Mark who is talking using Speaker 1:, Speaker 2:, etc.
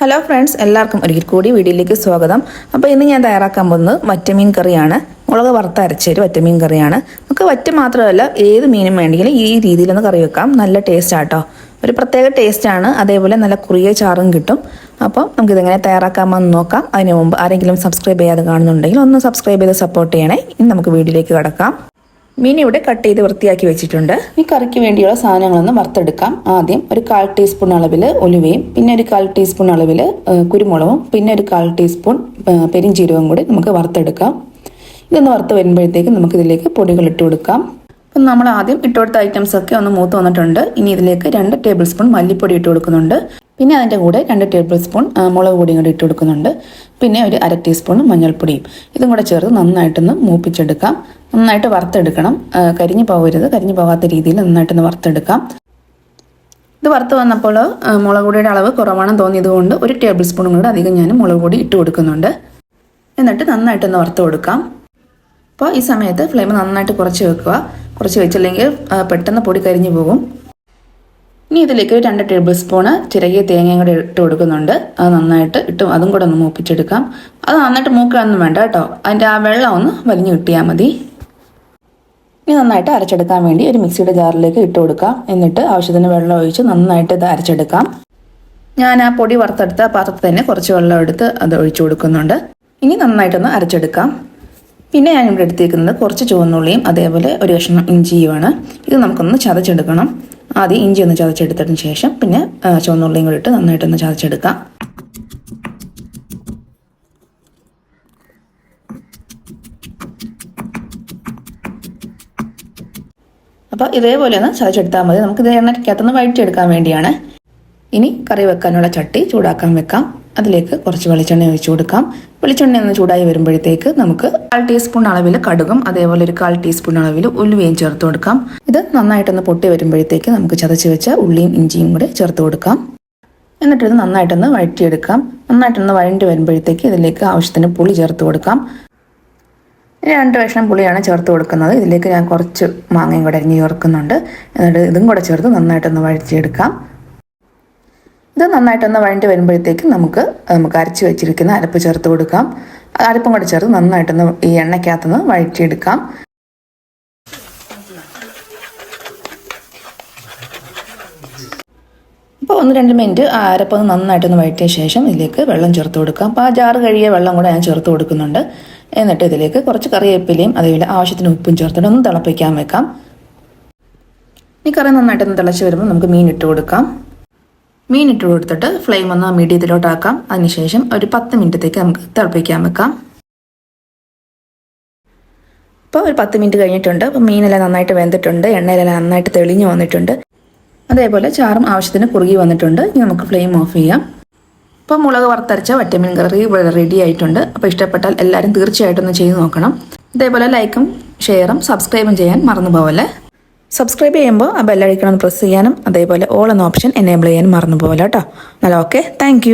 Speaker 1: Hello friends എല്ലാവർക്കും ഒരിക്കൽ കൂടി വീഡിയോയിലേക്ക് സ്വാഗതം. അപ്പോൾ ഇന്ന് ഞാൻ തയ്യാറാക്കാൻ പോകുന്നത് വറ്റമീൻ കറിയാണ്. മുളക് വറുത്ത അരച്ചൊരു വറ്റമീൻ കറിയാണ്. നമുക്ക് വറ്റ മാത്രമല്ല ഏത് മീനും വേണമെങ്കിലും ഈ രീതിയിലൊന്ന് കറി വെക്കാം. നല്ല ടേസ്റ്റ് ആട്ടോ. ഒരു പ്രത്യേക ടേസ്റ്റാണ് അതേപോലെ നല്ല കുറിയ ചാറും കിട്ടും. അപ്പോൾ നമുക്കിതെങ്ങനെ തയ്യാറാക്കാമെന്ന് നോക്കാം. അതിന് മുമ്പ് ആരെങ്കിലും സബ്സ്ക്രൈബ് ചെയ്യാതെ കാണുന്നുണ്ടെങ്കിൽ ഒന്ന് സബ്സ്ക്രൈബ് ചെയ്ത് സപ്പോർട്ട് ചെയ്യണേ. ഇനി നമുക്ക് വീഡിയോയിലേക്ക് കിടക്കാം. മീൻ ഇവിടെ കട്ട് ചെയ്ത് വൃത്തിയാക്കി വെച്ചിട്ടുണ്ട്. ഈ കറിക്ക് വേണ്ടിയുള്ള സാധനങ്ങളൊന്ന് വറുത്തെടുക്കാം. ആദ്യം ഒരു കാൽ ടീസ്പൂൺ അളവിൽ ഒലുവയും പിന്നെ ഒരു കാൽ ടീസ്പൂൺ അളവിൽ കുരുമുളകും പിന്നെ ഒരു കാൽ ടീസ്പൂൺ പെരിഞ്ചീരകവും കൂടി നമുക്ക് വറുത്തെടുക്കാം. ഇതൊന്ന് വറുത്ത് വരുമ്പോഴത്തേക്കും നമുക്ക് ഇതിലേക്ക് പൊടികൾ ഇട്ട് കൊടുക്കാം. അപ്പം നമ്മൾ ആദ്യം ഇട്ട് കൊടുത്ത ഐറ്റംസ് ഒക്കെ ഒന്ന് മൂത്ത് വന്നിട്ടുണ്ട്. ഇനി ഇതിലേക്ക് രണ്ട് ടേബിൾ സ്പൂൺ മല്ലിപ്പൊടി ഇട്ട് കൊടുക്കുന്നുണ്ട്. പിന്നെ അതിന്റെ കൂടെ രണ്ട് ടേബിൾ സ്പൂൺ മുളക് പൊടിയും കൂടി ഇട്ട് കൊടുക്കുന്നുണ്ട്. പിന്നെ ഒരു അര ടീസ്പൂൺ മഞ്ഞൾപ്പൊടിയും. ഇതും കൂടെ ചേർത്ത് നന്നായിട്ടൊന്ന് മൂപ്പിച്ചെടുക്കാം. നന്നായിട്ട് വറുത്തെടുക്കണം. കരിഞ്ഞു പോകരുത് കരിഞ്ഞു പോകാത്ത രീതിയിൽ നന്നായിട്ടൊന്ന് വറുത്തെടുക്കാം. ഇത് വറുത്ത് വന്നപ്പോൾ മുളക് പൊടിയുടെ അളവ് കുറവാണെന്ന് തോന്നിയതുകൊണ്ട് ഒരു ടേബിൾ സ്പൂണും കൂടെ അധികം ഞാൻ മുളക് പൊടി ഇട്ട് കൊടുക്കുന്നുണ്ട്. എന്നിട്ട് നന്നായിട്ടൊന്ന് വറുത്ത് കൊടുക്കാം. അപ്പോൾ ഈ സമയത്ത് ഫ്ലെയിം നന്നായിട്ട് കുറച്ച് വെക്കുക. കുറച്ച് വെച്ചില്ലെങ്കിൽ പെട്ടെന്ന് പൊടി കരിഞ്ഞു പോകും. ഇനി ഇതിലേക്ക് രണ്ട് ടേബിൾ സ്പൂണ് ചിരകിയ തേങ്ങയും കൂടെ ഇട്ട് കൊടുക്കുന്നുണ്ട്. അത് നന്നായിട്ട് ഇട്ട് അതും കൂടെ ഒന്ന് മൂപ്പിച്ചെടുക്കാം. അത് നന്നായിട്ട് മൂക്കാനൊന്നും വേണ്ട കേട്ടോ. അതിന്റെ ആ വെള്ളം ഒന്ന് വലിഞ്ഞു കിട്ടിയാൽ മതി. ഇനി നന്നായിട്ട് അരച്ചെടുക്കാൻ വേണ്ടി ഒരു മിക്സിയുടെ ജാറിലേക്ക് ഇട്ട് കൊടുക്കാം. എന്നിട്ട് ആവശ്യത്തിന് വെള്ളം ഒഴിച്ച് നന്നായിട്ട് ഇത് അരച്ചെടുക്കാം. ഞാൻ ആ പൊടി വറുത്തെടുത്ത പാത്രത്തിൽ തന്നെ കുറച്ച് വെള്ളം എടുത്ത് അത് ഒഴിച്ചു കൊടുക്കുന്നുണ്ട്. ഇനി നന്നായിട്ടൊന്ന് അരച്ചെടുക്കാം. പിന്നെ ഞാൻ ഇവിടെ എടുത്തേക്കുന്നത് കുറച്ച് ചുവന്നുള്ളിയും അതേപോലെ ഒരു കഷ്ണം ഇഞ്ചിയുമാണ്. ഇത് നമുക്കൊന്ന് ചതച്ചെടുക്കണം. ആദ്യം ഇഞ്ചി ഒന്ന് ചതച്ചെടുത്തതിന് ശേഷം പിന്നെ ചുവന്നുള്ളിയും കൂടി ഇട്ട് നന്നായിട്ടൊന്ന് ചതച്ചെടുക്കാം. അപ്പോൾ ഇതേപോലെ ഒന്ന് ചതച്ചെടുത്താൽ മതി. നമുക്ക് ഇത് എണ്ണയ്ക്കകത്തുനിന്ന് വഴറ്റിയെടുക്കാൻ വേണ്ടിയാണ്. ഇനി കറി വെക്കാനുള്ള ചട്ടി ചൂടാക്കാൻ വെക്കാം. അതിലേക്ക് കുറച്ച് വെളിച്ചെണ്ണ ഒഴിച്ചു കൊടുക്കാം. വെളിച്ചെണ്ണ ഒന്ന് ചൂടായി വരുമ്പോഴത്തേക്ക് നമുക്ക് കാൽ ടീസ്പൂൺ അളവിൽ കടുകും അതേപോലെ ഒരു കാൽ ടീസ്പൂൺ അളവിൽ ഉലുവയും ചേർത്ത് കൊടുക്കാം. ഇത് നന്നായിട്ടൊന്ന് പൊട്ടി വരുമ്പോഴത്തേക്ക് നമുക്ക് ചതച്ച് വെച്ച ഉള്ളിയും ഇഞ്ചിയും കൂടെ ചേർത്ത് കൊടുക്കാം. എന്നിട്ട് ഇത് നന്നായിട്ടൊന്ന് വഴറ്റിയെടുക്കാം. നന്നായിട്ടൊന്ന് വഴണ്ടി വരുമ്പോഴത്തേക്ക് ഇതിലേക്ക് ആവശ്യത്തിന് പുളി ചേർത്ത് കൊടുക്കാം. രണ്ട് കഷ്ണം പുളിയാണ് ചേർത്ത് കൊടുക്കുന്നത്. ഇതിലേക്ക് ഞാൻ കുറച്ച് മാങ്ങയും കൂടെ അരിഞ്ഞ് ചേർക്കുന്നുണ്ട്. എന്നിട്ട് ഇതും കൂടെ ചേർത്ത് നന്നായിട്ടൊന്ന് വഴിച്ചെടുക്കാം ഇത് നന്നായിട്ടൊന്ന് വഴണ്ടി വരുമ്പോഴത്തേക്ക് നമുക്ക് നമുക്ക് അരച്ച് വെച്ചിരിക്കുന്ന അരപ്പ് ചേർത്ത് കൊടുക്കാം. അരപ്പും കൂടെ ചേർത്ത് നന്നായിട്ടൊന്ന് ഈ എണ്ണയ്ക്കകത്തുനിന്ന് വഴറ്റിയെടുക്കാം. അപ്പോൾ ഒന്ന് രണ്ട് മിനിറ്റ് ആ അരപ്പൊന്ന് നന്നായിട്ടൊന്ന് വഴറ്റിയ ശേഷം ഇതിലേക്ക് വെള്ളം ചേർത്ത് കൊടുക്കാം. അപ്പോൾ ആ ജാറ് കഴിയ വെള്ളം കൂടെ ഞാൻ ചേർത്ത് കൊടുക്കുന്നുണ്ട്. എന്നിട്ട് ഇതിലേക്ക് കുറച്ച് കറിവേപ്പിലയും അതേപോലെ ആവശ്യത്തിന് ഉപ്പും ചേർത്തിട്ട് ഒന്ന് തിളപ്പിക്കാൻ വെക്കാം. ഈ കറി നന്നായിട്ടൊന്ന് തിളച്ച് വരുമ്പോൾ നമുക്ക് മീൻ ഇട്ട് കൊടുക്കാം. മീൻ ഇട്ട് കൊടുത്തിട്ട് ഫ്ലെയിം ഒന്ന് മീഡിയത്തിലോട്ടാക്കാം. അതിനുശേഷം ഒരു പത്ത് മിനിറ്റത്തേക്ക് നമുക്ക് തിളപ്പിക്കാൻ വെക്കാം. ഇപ്പോൾ ഒരു പത്ത് മിനിറ്റ് കഴിഞ്ഞിട്ടുണ്ട്. അപ്പോൾ മീനെല്ലാം നന്നായിട്ട് വെന്തിട്ടുണ്ട്. എണ്ണയിലെല്ലാം നന്നായിട്ട് തെളിഞ്ഞു വന്നിട്ടുണ്ട്. അതേപോലെ ചാറും ആവശ്യത്തിന് കുറുകി വന്നിട്ടുണ്ട്. ഇനി നമുക്ക് ഫ്ലെയിം ഓഫ് ചെയ്യാം. ഇപ്പോൾ മുളക് വറുത്തരച്ച വറ്റമീൻ കറി ഇവിടെ റെഡി ആയിട്ടുണ്ട്. അപ്പോൾ ഇഷ്ടപ്പെട്ടാൽ എല്ലാവരും തീർച്ചയായിട്ടും ഒന്ന് ചെയ്ത് നോക്കണം. ഇതേപോലെ ലൈക്കും ഷെയറും സബ്സ്ക്രൈബും ചെയ്യാൻ മറന്നു പോവല്ലേ സബ്സ്ക്രൈബ് ചെയ്യുമ്പോൾ ആ ബെല്ലഴിക്കണം പ്രസ് ചെയ്യാനും അതേപോലെ ഓൾ എന്ന ഓപ്ഷൻ എനേബിൾ ചെയ്യാനും മറന്നു പോകല കേട്ടോ എന്നാൽ ഓക്കെ താങ്ക്